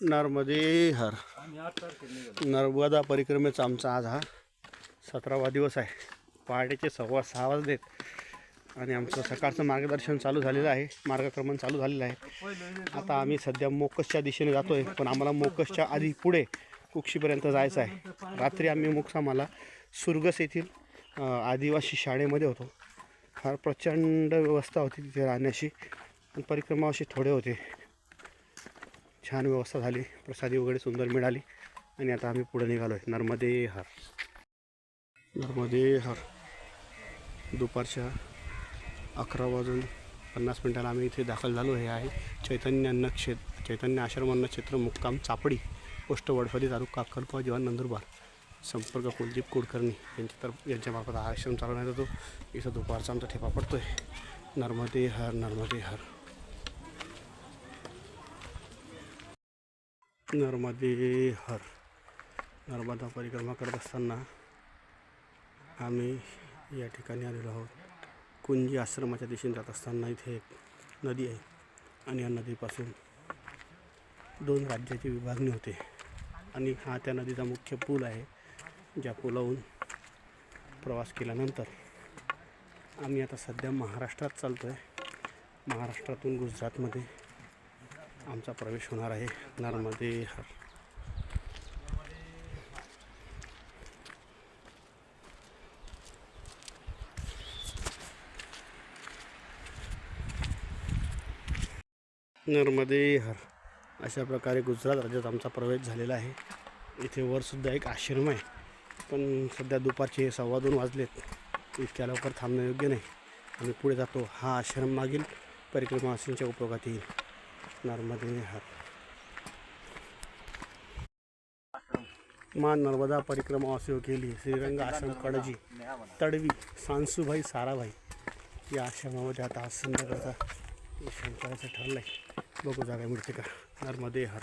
नर्मदे हर. नर्मदा परिक्रमेचा आमचा आज हा सतरावा दिवस आहे. पहाटेचे सव्वा सहा वाजलेत. आणि आमचं सकाळचं मार्गदर्शन चालू झालेलं आहे. मार्गक्रमण चालू झालेलं आहे. आता आम्ही सध्या मोकसच्या दिशेने जातो आहे पण आम्हाला मोकसच्या आधी पुढे कुक्षीपर्यंत जायचं आहे. रात्री आम्ही मुक्सामाला सुरगस येथील आदिवासी शाळेमध्ये होतो. फार प्रचंड व्यवस्था होती तिथे राहण्याची. परिक्रमा असे थोडे होते. छान व्यवस्था झाली. प्रसादी वगैरे सुंदर मिळाली. आणि आता आम्ही पुढे निघालो आहे. नर्मदे हर. नर्मदे हर. दुपारच्या अकरा वाजून पन्नास मिनिटाला आम्ही इथे दाखल झालो. हे आहे चैतन्य अन्नक्षेत्र चैतन्य आश्रम अन्नक्षेत्र मुक्काम चापडी पोस्ट वडफली तालुका अक्कलकोवा जीवन नंदुरबार. संपर्क कुलदीप कुलकर्णी यांच्यातर्फ यांच्यामार्फत हा आश्रम चालवण्यात येतो. इथं दुपारचा आमचा ठेपा आहे नर्मदे हर नर्मदे हर. नर्मदे हर. नर्मदा परिक्रमा करत असताना आम्ही या ठिकाणी आलेलो आहोत. कुंजी आश्रमाच्या दिशेने जात असताना इथे एक नदी आहे आणि या नदीपासून दोन राज्याची विभागणी होते आणि हा त्या नदीचा मुख्य पूल आहे ज्या पुलाहून प्रवास केल्यानंतर आम्ही आता सध्या महाराष्ट्रात चालतो आहे महाराष्ट्रातून गुजरातमध्ये आमचा प्रवेश होणार आहे नर्मदे हर. नर्मदे हर. अशा प्रकारे गुजरात राज्यात आमचा प्रवेश झालेला आहे. इथे वरसुद्धा एक आश्रम आहे. पण सध्या दुपारचे सव्वा दोन वाजलेत. इतक्या लवकर थांबणं योग्य नाही. आम्ही पुढे जातो. हा आश्रम मागील परिक्रमावासींच्या उपयोगात येईल. नर्मदे हर माँ नर्मदा परिक्रमा वासियों के लिए श्रीरंग आश्रम कडजी तडवी सांसूभाई साराभाई. या आश्रमामध्ये आता आज संध्याकाळचा विश्राम करायचं ठरलं आहे बघू जागा मिळते का? नर्मदे हर.